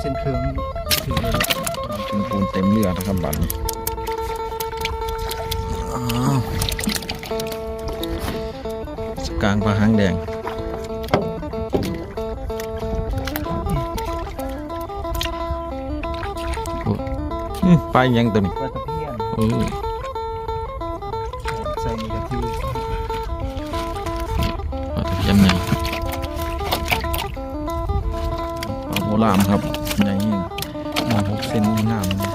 เส้นเครื่องถือเลยเป็นปูนเต็มเรือนะครับบัดนี้อ้าวสกลางปลาหางแดงโอ้อืมปลาอีหยังตัวนี้ปลาตะเพียน ลาโบรามครับใหญ่แห้งหนาหกเซนงามเลย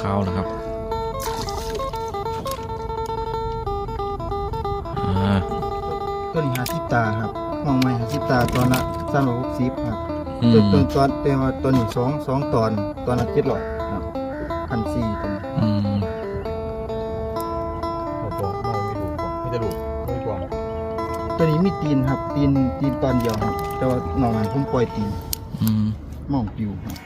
ขาวนะครับอ่าต้นหาสิบตาครับมองใหม่หาสิบตาตอนละสามร้อยหกสิบครับอืต้นมต้นตอนเต็มว่าตัวนี้สองสองตอนตอนละเจ็ดร้อย ผมปล่อยตีนอืมมองปิวครับ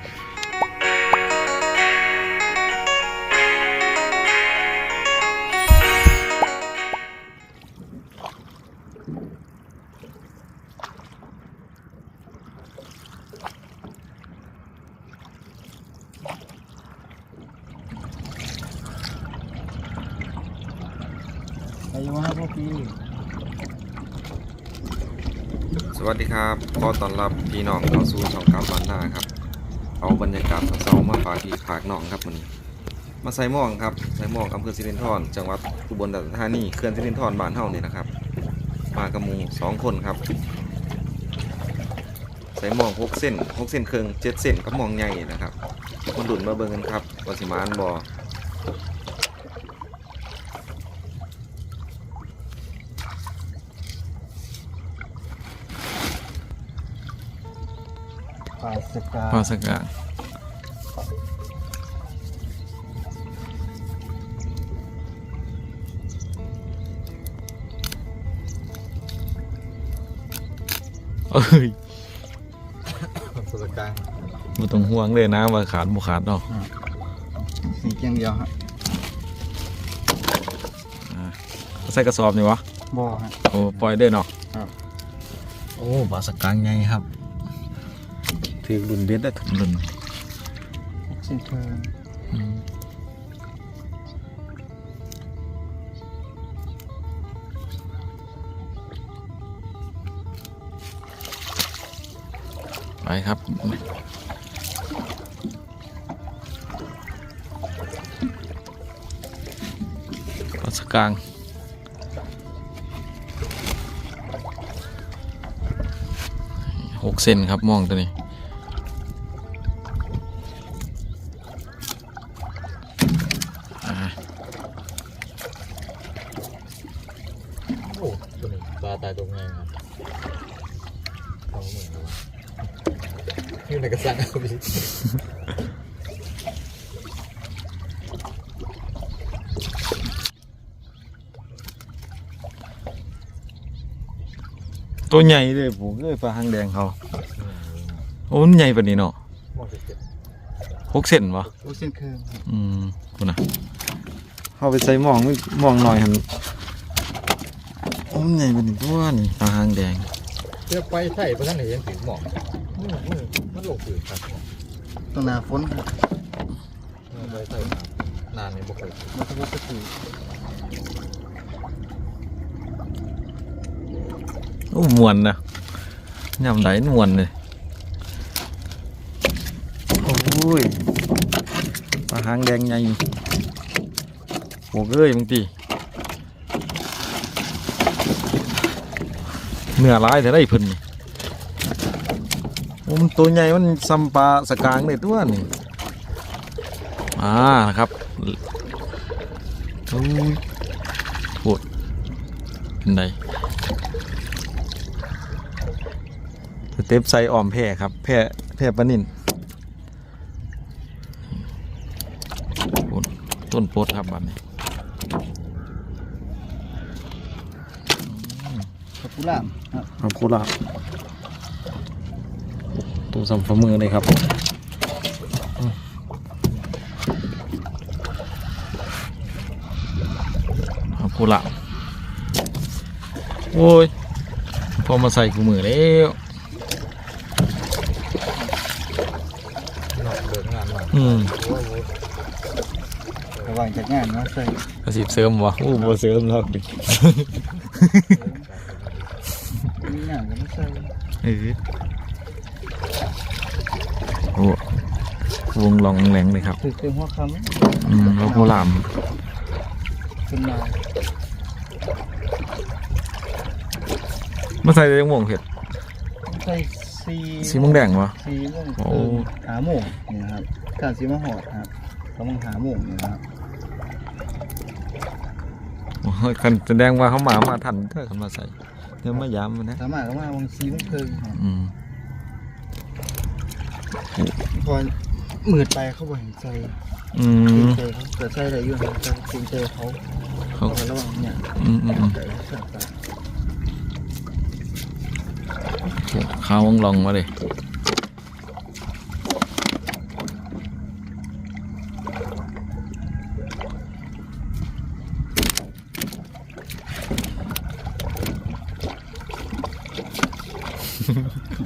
อายุห้าพวกพี่สวัสดีครับ ขอต้อนรับ พี่น้องเข้าสู่ช่องกราฟบ้านนาครับ เอาบรรยากาศเศร้ามาฝากพี่ฝากน้องครับมันมาใส่หม่องครับใส่หม่องอำเภอสิรินธรจังหวัดอุบลราชธานีเขื่อนสิรินธรบ้านเฮานี่นะครับ มากับหมูสองคนครับใส่หม่องหกเส้นหกเส้นเครึ่งเจ็ดเส้นกับหม่องใหญ่นะครับมาดุนมาเบิ่งกันครับว่าสิมาอันบ่ป สกาปลาสกางเอ้ยสุดกลางบ่ต้องห่วงเลยนะว่าขาดบ่ขาดเนาะสีเกียงเดียวครับใส่กระสอบนี่วะบ่อครับโอ้ปล่อยได้เนาะครับโอ้ปลาสกางใหญ่ครับ ถือรุ่นเบ็ดได้ถึงรุ่นส้นเครื่อมไปครับปลาสกางหกเซนครับมองตัวนี้ อ่า โอ้ตัวนี้ปลาตายตรงไงครับเอาเหมือนกันอยู่ในกระสังเอาพี่ ตัวใหญ่เลยผมเลยปลาหางแดงเขาโอ้มันใหญ่ปานนี้เนาะมองเจ็บหกเซนวะโอ้เส้นเครื่องครับอืมคุณนะเข้าไปใส่หมองไม่หมองหน่อยหันโอ้มันใหญ่ปานนี้ตัวนี่ปลาหางแดงเจ้าไปไถ่เพราะท่านเห็นถึงหมอกมันมันมันลงถือครับต้องหนาฝนครับไปไถ่นานในบุกเลยมันจะว่าจะถือ โอ้ มวนนะยำไหลมวนเลยโอ้ยปลาหางแดงใหญ่โอ้เอ้ยบางทีเนื้อร้ายแต่ได้เพิ่นนี่โอ้มันตัวใหญ่มันซัมปลาสกางเลยตัวนี่อ่านะครับโอ้ยโหดเป็นไง ส เต็ปใส่ออมแพร่ครับ แพร่แพร่ปลานินโอ้ต้นโพดครับบัดนี้ขอบคุณล่ามครับครับโคราชตัวสัมฝมือเลยครับครับโคราชโอ้ยพอมาใส่กูมือแล้ว ลิกงานมา อืมโอ้โหระหว่างจากงานมาใส่อาชีพเสริมวะอู้บ่เสริมหรอกมีงานก็มาใส่เออโอ้วงลองแหลงเลยครับถือเป็นหัวคอืมเราโบราณำขึ้นมามาใส่ยังม่วงเผ็ดใส่ สีสีม่วงแดงวะ สีม่วงโอ้ เออหาโมงนี่นะครับการสีมะหอดครับกำลังหาโมงนี่นะครับโอ้ยคันแสดงว่าเขามามาทันเด้อคันมาใส่เดี๋ยวมาย้ำมันนะสามารถก็มาบางสีมันเคิงครับอืมพอมืดไปเขาบอกให้ใส่อืเกรมงใจเขาแต่ใส่อะไรอยู่ครับแต่เกรงใจเขาเขาเขาระวังเนี่ยอืมอืมอืมแต่สั่งตาโอ้เขาวงลองมาเลย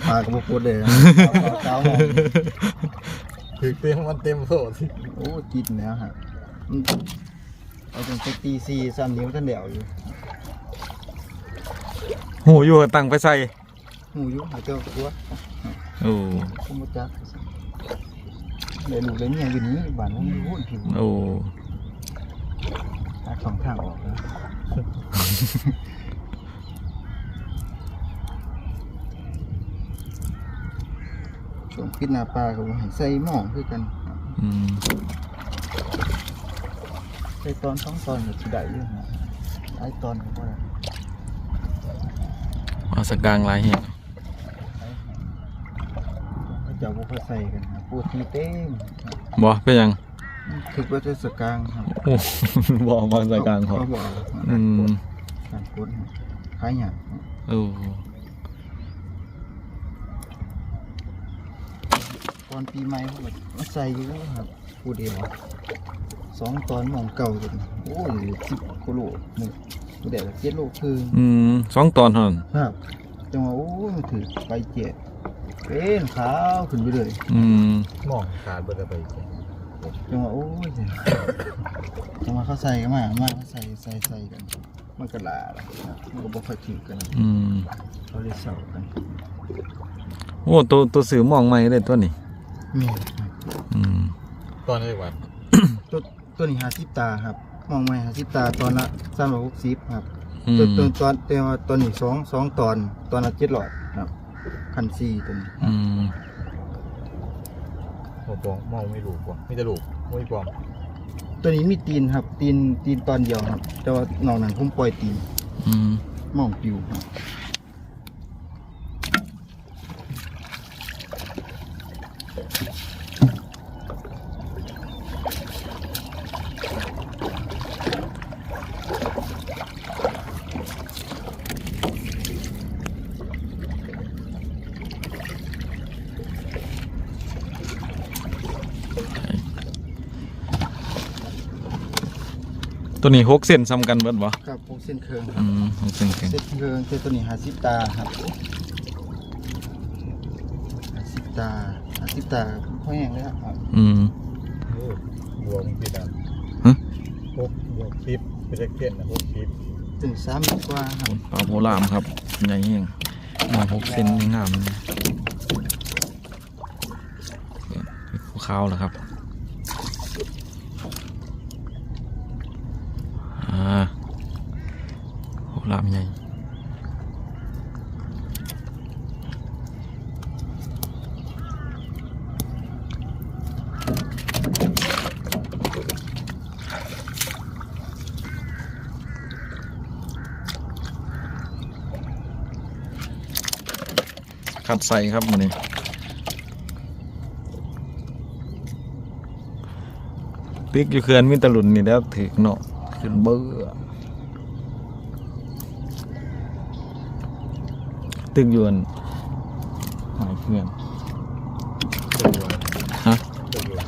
ปลากระบอกโคตรเลยนะเก้าโมงถึกเต็มมันเต็มโซ่สิโอ้กินแล้วฮะมันเอาจนไปตีซีซ้ำนิ้วท่านเดียวอยู่ หูอยู่กับตังไปใส่ หูอยุหาเจ้าตัวโอ้สมุจักเดี๋ยวลูกเลยเนี่ยอยู่นี้บ้านน้องอยู่หุ่นผิวโอ้หาสองทางออกแล้วช่วงพิษนาปลาก็บ่ให้ใส่หม้อคือกันครับอืมใส่ตอนสองตอนก็สิได้อยู่นะหลายตอนก็บ่ได้เอาสกางลายเหี้ยเขา จะบ่ค่อยใส่กันครับปูทีเต็มครับบ่เป็นหยังคิดว่าจะสกางครับโอ้บ่มาสกางเขาเขาบอกอืมการโคตรขายหยังโอ้ตอนปีใหม่เขาก็มาใส่อยู่ครับผู้เดียวสองตอนหมองเก่าจนโอ้ยสิบกิโลหนึ่งผู้เดียวเจ็ดโลคืออืมสองตอนเท่านั้นครับจังหวะโอ้ยมันถือไปเจ็ด เป็นขาวขึ้นไปเลยอืมมองขาดเบิดแล้วไปอีกจังหวะโอ้ยจังหวะเขาใส่กันมามาเขาใส่ใส่ใส่กันมันก็ลาแล้วครับมันก็บ่ค่อยถือกันอืมเขาเลยเศร้ากันโอ้ตัวตัวสื่อมองใหม่เลยตัวนี้มีอืมตอนนี้ว่าตัวตัวนี้หาสิบตาครับ มองไม่หาสิบตาตอนละสามร้อยหกสิบครับอืตัวมตัวตอนแต่ว่าตัวนี้สองสองตอนตอนละเจ็ดร้อย ครับคันซีตัวนี้อืมหัวปองมองไม่รู้ปองมีแต่ลูกไม่ปองตัวนี้มีตีนครับ ตีนตีนตอนเดียวครับ แต่ว่านอกนั้นผมปล่อยตีนอืมมองปิวครับ ตัวนี้หกเส้นซ้ำกันเบิดบ่ครับพวกเส้นเคืองคอืรับมหกเส้นเก่งเส้นเคืองแต่ตัวนี้หาสิบตาครับหาสิบตาหาสิบตาพ่อแห้งเลยครับอืมโอ้บวกมันผิดอะฮะหกบวกสิบไม่ใช่เก้นนะหกสิบถึงสามเมตรกว่าครับปลาโพลามครับใหญ่เองมาหกเส้นนี่งามเลยภูเขาเหรอครับอ่าโพ ลามใหญ่คัดใส่ครับมันนี่ปิกอยู่เขื่อนมิตรลุนนี่แล้วถือเนาะขึ้นเบื่อ ตึกอยวนหายเขื่อนตัวฮะตัว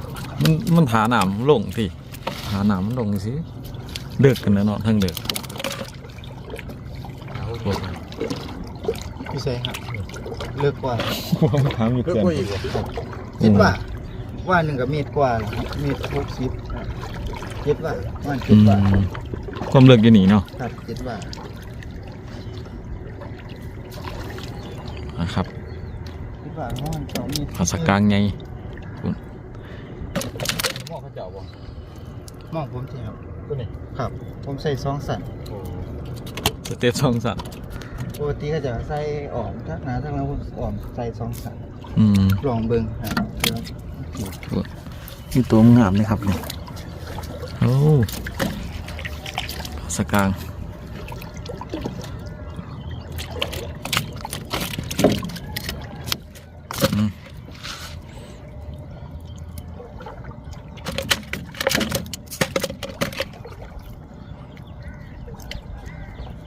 มันมันหาหนามลงที่หาหนามมันลงสิเดือกกันนะเนาะทั้งเดือกหาหกสิบพี่ใช่ครับเลิกกว่าถามอยู่เพิ่มเขื่อนกว่าอีกเหรอคิดว่า ว่าหนึ่งกับเมตรกว่าล่ะครับเมตรหกสิบครับเจ็ดว่าว่าเจ็อืดว่ามความเลิกอยู่นี่เนาะครับเจ็ดว่า นะครับ เจ็ดว่าประมาณสองเมตร ภาษากลางไงหม้อข้าวเจ้าบ่มองผมสิครับตัวนี้ครับ ผมใส่สองสันโอ้สเตจสองสัตว์ปกติก็จะใส่อ่อมทักหนาทักหลังผมอ่อมใส่สองสันอืมลองเบิ่งครับเดี๋ยวมีตัวงามเลยครับนี่โอ้ภาษากลางอืม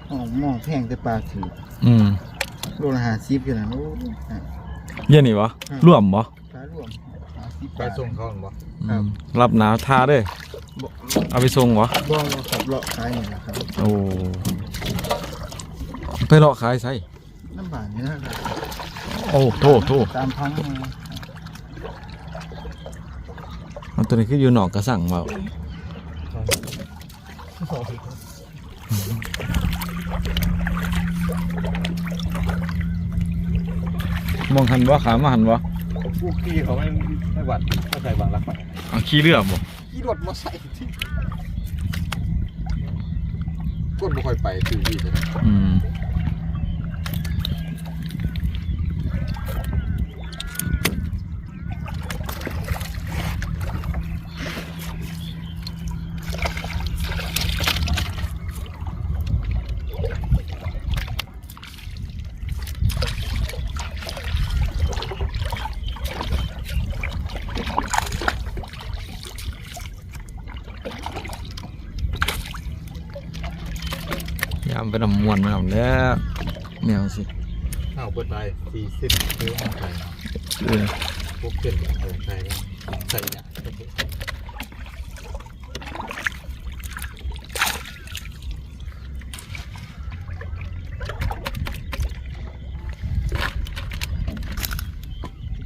มองมอง แพงแต่ปลาถืออืมโลละห้าสิบกันนะโอ้ฮะเย็นนี่วะอืมร่วมบ่ปลารวมห้าสิบไปบาทส่งเขาบ่ครับอืมรับหนาวทาเด้อบ่เอาไปส่งวะบ่เราขับเลาะขายนี่แหละครับโอ้ไปเลาะขายไสน้ำบานนี่นะครับโอ้โทษโทษตามพังมามันตัวนี้คืออยู่หนองกระสั่งมา มองหันวะขามาหันวะผู้ขี่เขาไม่ไม่หวัดก็ใส่บางรักไปเอาขี้เรือบ่ขี่รถมาใส่ที่ก้นไม่ค่อยไปคือพี่ใช่ไหมอืม ยา มไปนำมวนมาเอาแล้วแนวสิข้าวเปิดไปสี่สิบซื้อมาใส่เออพวกเกินเออใส่ใส่เนี่ย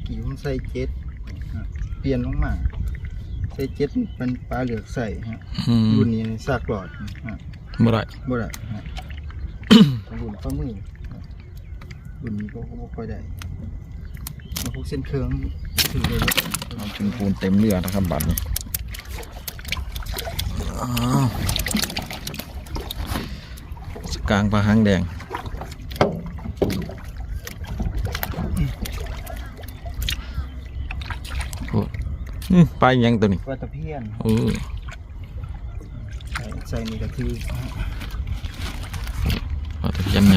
กี่ผมใส่เจ็ดฮะเปลี่ยนลงมาใส่เจ็ดเป็นปลาเหลือกใส่ฮะอืมรุ่นนี้ซากหลอดฮะบ่ได้บ่ได้ฮะ รุ่นข้อมือฮะรุ่นนี้ก็บ่ค่อยได้มาพวกเส้นเครื่องถือเลยเอาถึงปูนเต็มเรือนะครับบัดนี้อ้าวสกลางปลาหางแดงโอ้อืมปลาอีหยังตัวนี้ปลาตะเพียนเออใส่ใส่นี่ก็คือฮะ ปลาตะเพียนไง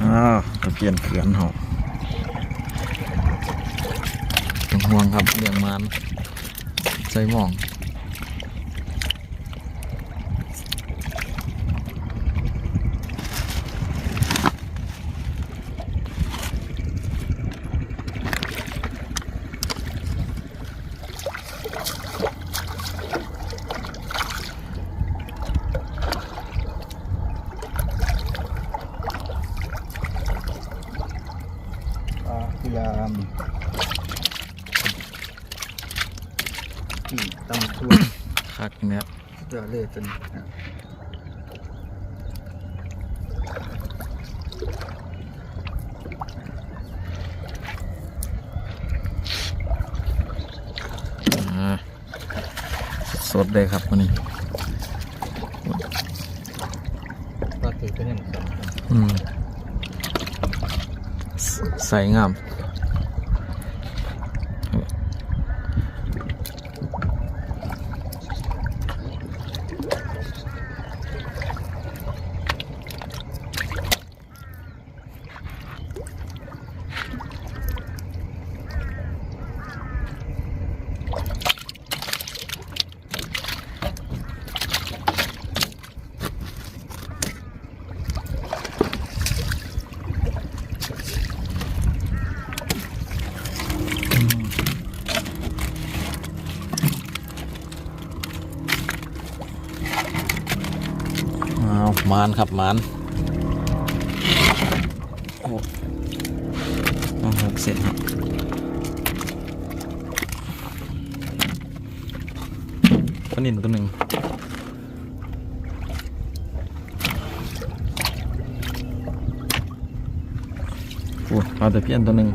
อ้าว ตะเพียนเขื่อนเหาห่วงครับเลี้ยงมันใส่หมอง ยายามกี่ตำทั่วคักเนี่ยเดือดเลยจนฮะอ่าสดๆเลยครับวันนี้ก็ถือเป็นอย่างสองอืมสใส่งามานครับมานโอ้เอาหกเซนครับปลานินตัวหนึ่งโอ้ปลาตะเพียนตัวหนึ่ง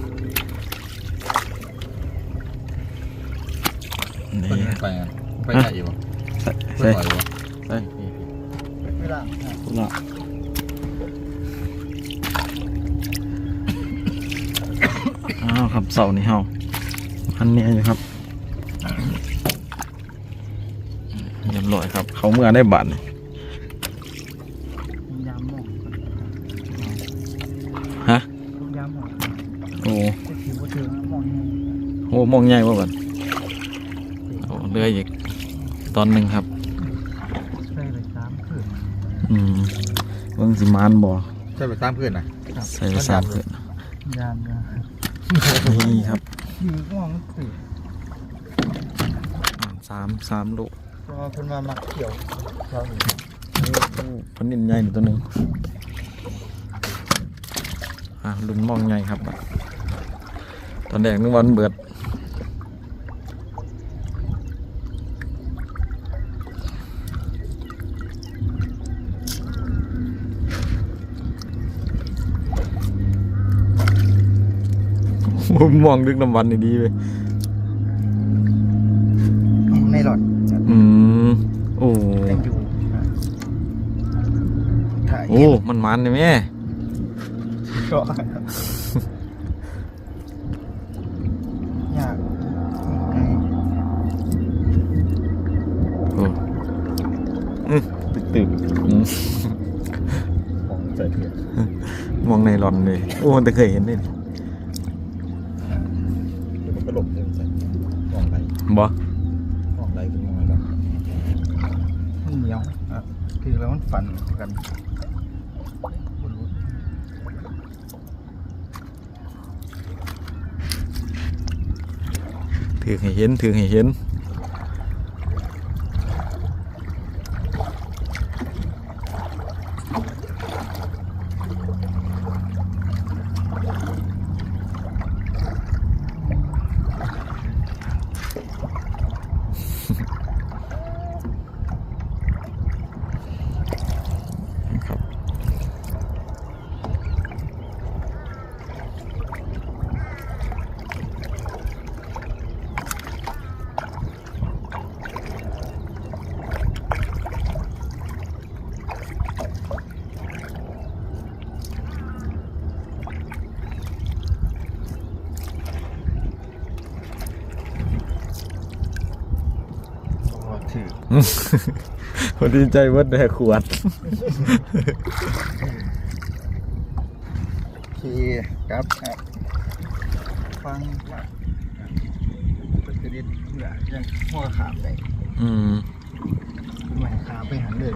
นี่ไปอะไปได้อยู่ใส่ไปใส่ไหวอยู่ใส่ เวลาครับ พุ่นละ อ้าวครับเสานี่เฮาพันเนี้ยอยู่ครับเรียบร้อยครับ เขาเมื่อได้บาทนี่ยามหมองฮะยามหมองโอ้จะถือว่าเธอหมองยังโหมองใหญ่บ่ก่อนโอ้เรืออีกตอนหนึ่งครับใส่ไปสามคืนอืมเบิ่งสิมานบ่ใช่ไปตามเพื่อนนะใส่ไปสามเกินยามยาม นี่ครับอยู่หมองคือสามสามลูกเพราะว่าเพิ่นมามักเขียวเราเห็นพันนินใหญ่นี่ตัวหนึ่งอะลุนมองใหญ่ครับ ตอนแรกนึกว่ามันเบิด มองดึกน้ำวันนี่ดีไปในหลอดอืมโอ้ยังอยู่ถ่ายโอ้มันมันเลยแม่ก็อยากไงโอ้อืมตึกตึกอืมของใส่เพื่อนมองในหลอนเลย โอ้มันแต่เคยเห็นนี่มันก็หลบเลยใส่ม องไหลบ่มองไหลเป็นมองอะไรบ้างมันเหนียวอะคือแล้วมันฝันกันถือให้เห็นถือให้เห็น ครับ พอ ถือพอดีใจเวัดแดกขวดขี่ครับครับฟังว่าเป็นกระดิ่งเหนือยังหัวขามไปอืมเหมือนขาไปหันเลย